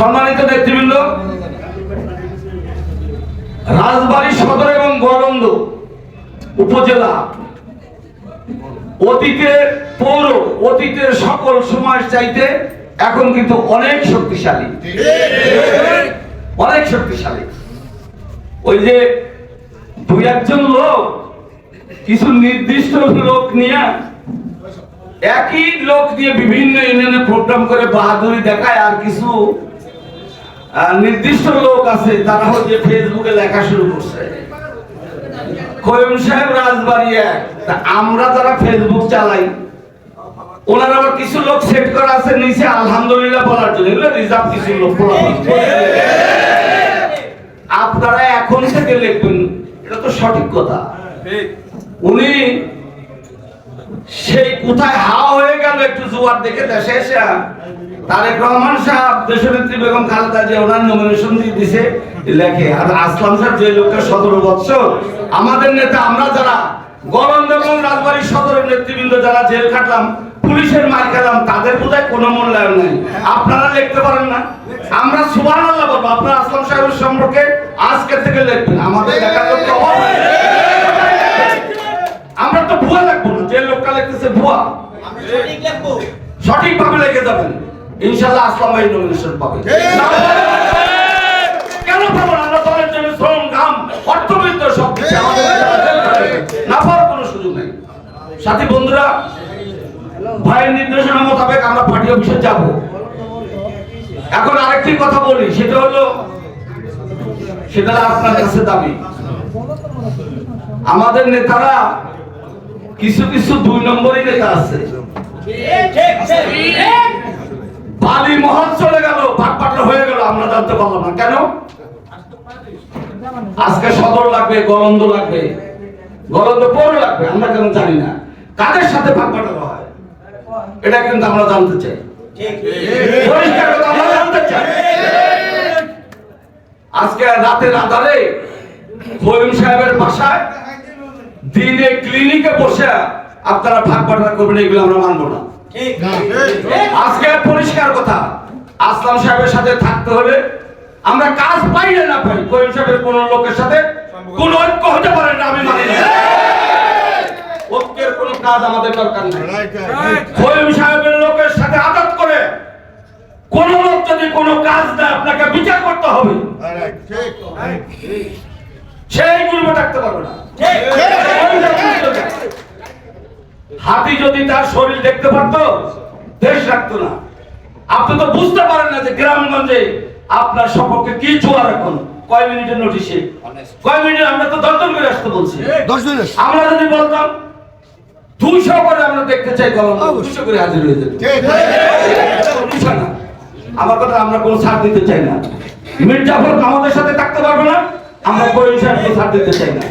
সম্মানিত নেতৃবৃন্দ, রাজবাড়ী সদর এবং গরন্দ উপজেলা অতীতের পৌর, অতীতের সকল সমাজ চাইতে এখন কিন্তু অনেক শক্তিশালী। অনেক শক্তিশালী। ওই যে দুই একজন লোক, কিছু নির্দিষ্ট লোক নিয়ে একই লোক দিয়ে বিভিন্ন ইউনিয়নে প্রোগ্রাম করে বাহাদুরি দেখায় আর কিছু নির্দিষ্ট লোক আছে তারা হচ্ছে ফেসবুকে লেখা শুরু করছে। কয়ম সাহেব রাজবাড়ি এক। আমরা যারা ফেসবুক চালাই ওনার আবার কিছু লোক সেট করা আছে নিচে আলহামদুলিল্লাহ বলার জন্য। এগুলো রিজার্ভ কিছু লোক আপনারা এখন থেকে লিখবেন এটা তো সঠিক কথা। উনি সেই কোথায় হাওয়া হয়ে গেল একটু জোয়ার দেখে দেশে এসে তারেক রহমান সাহেব, দেশনেত্রী বেগম খালেদা যে ওনার নমিনেশন দিয়ে দিছে, লেখে, আর আসলাম সাহেব যে লোকটা সতেরো বছর আমাদের নেতা, আমরা যারা গরন্দ এবং রাজবাড়ির সদরের নেতৃবৃন্দ যারা জেল খাটলাম, পুলিশের মার খেলাম, তাদের বোধহয় কোনো মূল্যায়ন নেই। আপনারা লিখতে পারেন না। আমরা সুবাহ আল্লাহ বলব, আপনারা আসলাম সাহেবের সম্পর্কে আজকে থেকে লিখবেন। আমাদের আমরা তো ভুয়া লাগবো না যে লোকটা লিখতেছে ভুয়া। সঠিক ভাবে লিখে যাবেন। ইনশাল্লাহ আসলাম ভাই নমিনেশন পাবে। কেন পাবো না? আমরা দলের জন্য শ্রম ঘাম অর্থবিত্ত সব কিছু আমাদের না পাওয়ার কোনো সুযোগ নেই। সাথী বন্ধুরা ভাইয়ের নির্দেশনা মোতাবেক আমরা পার্টি অফিসে যাব। এখন আরেকটি কথা বলি সেটা হলো সেটা আপনার কাছে দাবি। আমাদের নেতারা কিছু কিছু দুই নম্বরই নেতা আছে। বালি মহল চলে গেল ভাটপাটলা হয়ে গেল, আমরা জানতে পারলাম না। কেন? আজকে সদর লাগবে, গলন্দ লাগবে। গলন্দ পৌর লাগবে, আমরা কেন জানি না। কাদের সাথে ভাটপাটলা হয়? এটা কিন্তু আমরা জানতে চাই। আজকে রাতের আধারে খৈম সাহেবের বাসায় দিনে ক্লিনিকে বসে আপনারা ভাগ বাটোয়ারা করবেন এগুলো আমরা মানবো না। আজকে পরিষ্কার কথা আসলাম সাহেবের সাথে থাকতে হলে আমরা কাজ পাই না না পাই। কোয়েল সাহেবের কোন লোকের সাথে কোন ঐক্য হতে পারে না আমি মানি না। ঐক্যের কোন কাজ আমাদের দরকার নেই। সাহেবের লোকের সাথে আঘাত করে কোন লোক যদি কোন কাজ দেয় আপনাকে বিচার করতে হবে। সেই গুরুবে থাকতে পারবে না হাতি যদি তার শরীর দেখতে পারতো? দেশ রাখতো না। আপনি তো বুঝতে পারেন না যে গ্রামগঞ্জে আপনার সম্পর্কে কি জোয়ার এখন। কয় মিনিটের নোটিশে কয় মিনিট? আমরা তো দর্শন করে আসতে বলছি। আমরা যদি বলতাম দুইশো করে আমরা দেখতে চাই কলম দুইশো করে হাজির হয়ে যেত না। আমার কথা আমরা কোনো ছাড় দিতে চাই না। মির্জাফর আমাদের সাথে থাকতে পারবে না? আমরা পরিষদ ছাড় দিতে চাই না।